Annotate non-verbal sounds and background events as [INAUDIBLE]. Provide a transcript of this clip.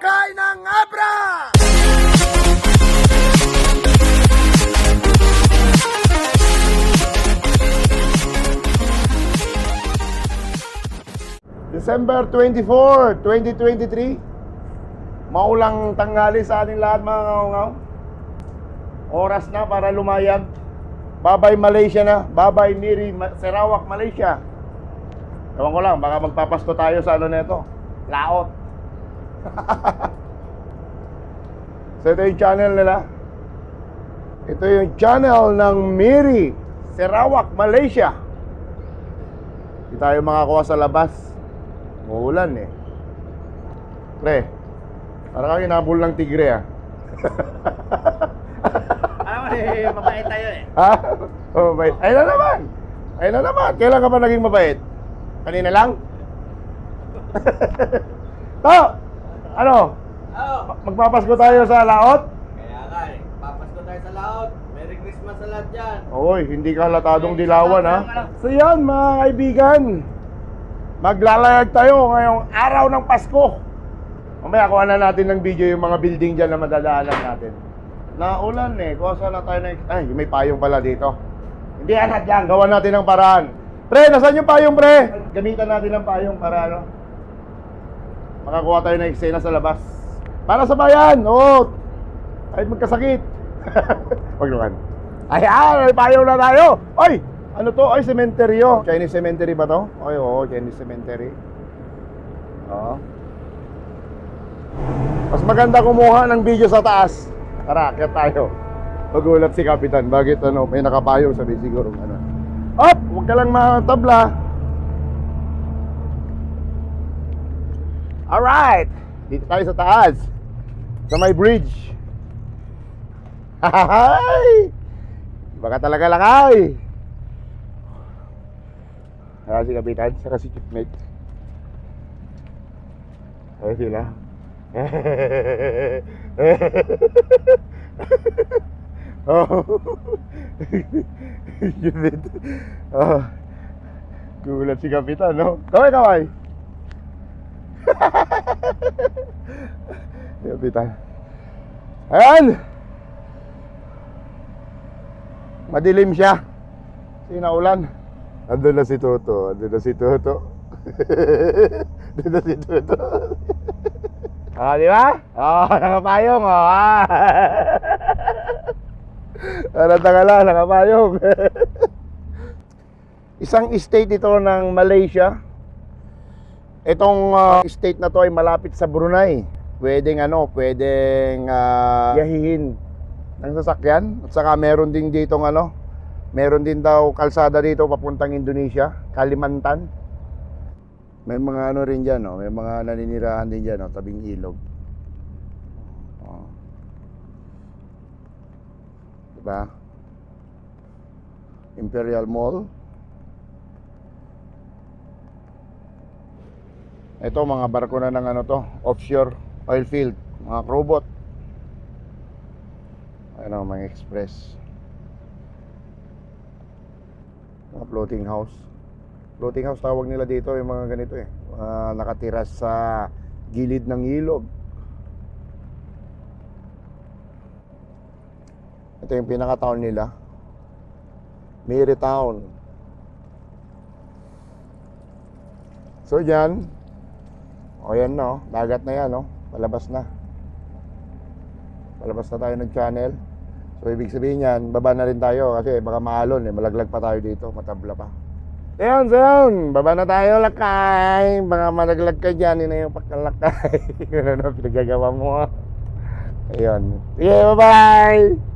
Lakay ng Abra! December 24, 2023 Maulang tanghali sa ating lahat mga ngaw Oras na para lumayag. Babay Malaysia na. Babay Miri Sarawak Malaysia. Ewan ko lang baka magpapasko tayo sa ano nito Laot So ito yung channel nila Ito yung channel ng Miri Sarawak Malaysia Hindi tayo makakuha sa labas Muulan eh Pre Parang kang inabol ng tigre ah [LAUGHS] Alam mo, eh, mabait tayo eh. Ha? Oh, mabait. Ayun na naman. Ayun na naman. Kailan ka ba naging mabait? Kanina lang? [LAUGHS] to! Ano? Ma- Magpapasko tayo sa laot? Kaya nga eh, papasko tayo sa laot. Merry Christmas sa lahat dyan. Oy, hindi ka halatadong dilawan ha. So yan mga kaibigan. Maglalayag tayo ngayong araw ng Pasko. Mamaya kuha na natin ng video yung mga building dyan na madadaanan natin. Naulan eh. Kuha sana tayo ng... Ay, may payong pala dito. Hindi anad lang. Gawa natin ng paraan. Pre, nasaan yung payong pre? Gamitan natin ng payong para ano? Makakuha tayo ng eksena sa labas. Para sa bayan. Oo. Kahit magkasakit. [LAUGHS] Wag naman. Ayan, may payong na tayo. Ay, ano to? Ay, sementeryo. Chinese cemetery ba to? Ay, oo, Chinese cemetery. Oo. Mas maganda kumuha ng video sa taas. Tara, kaya tayo. Magulat si Kapitan. Bakit ano, may nakapayong sabi siguro ano. Op! Huwag ka lang matabla. Alright! Dito tayo sa taas. Sa may bridge. Hay! Baka talaga lakay. Saka si Kapitan, saka si Chiefmate. Ay sila. [LAUGHS] oh. [LAUGHS] Oh. Gulat si Kapitan, no? Kaway, kaway. [LAUGHS] Kapitan. Ayan! Madilim siya. Sinaulan. Andun na si Toto. Andun na si Toto. [LAUGHS] Andun na si Toto. [LAUGHS] Ah, di ba? Oh, nakapayong, oh. Ah. Ano tagala, nakapayong. Isang estate ito ng Malaysia. Itong ah, state na to ay malapit sa Brunei. Pwedeng ano, pwedeng uh, yahihin ng sasakyan. At saka meron din dito ano, meron din daw kalsada dito papuntang Indonesia, Kalimantan. May mga ano rin dyan, no? may mga naninirahan din dyan, no? tabing ilog. Oh. Diba? Imperial Mall. Ito mga barko na ng ano to, offshore oil field, mga crowboat. Ano, mga express. Mga floating house. Floating house tawag nila dito yung mga ganito eh. Mga nakatira sa gilid ng ilog. Ito yung pinaka-town nila. Miri Town. So dyan, o yan no, dagat na yan no, palabas na. Palabas na tayo ng channel. So ibig sabihin yan, baba na rin tayo kasi baka maalon eh, malaglag pa tayo dito, matabla pa. So yun, so yun, baba na tayo lakay. Baka malaglag ka dyan, yun yung pagkalakay. [LAUGHS] Yun na pinagagawa mo. Ayun. Sige, bye-bye!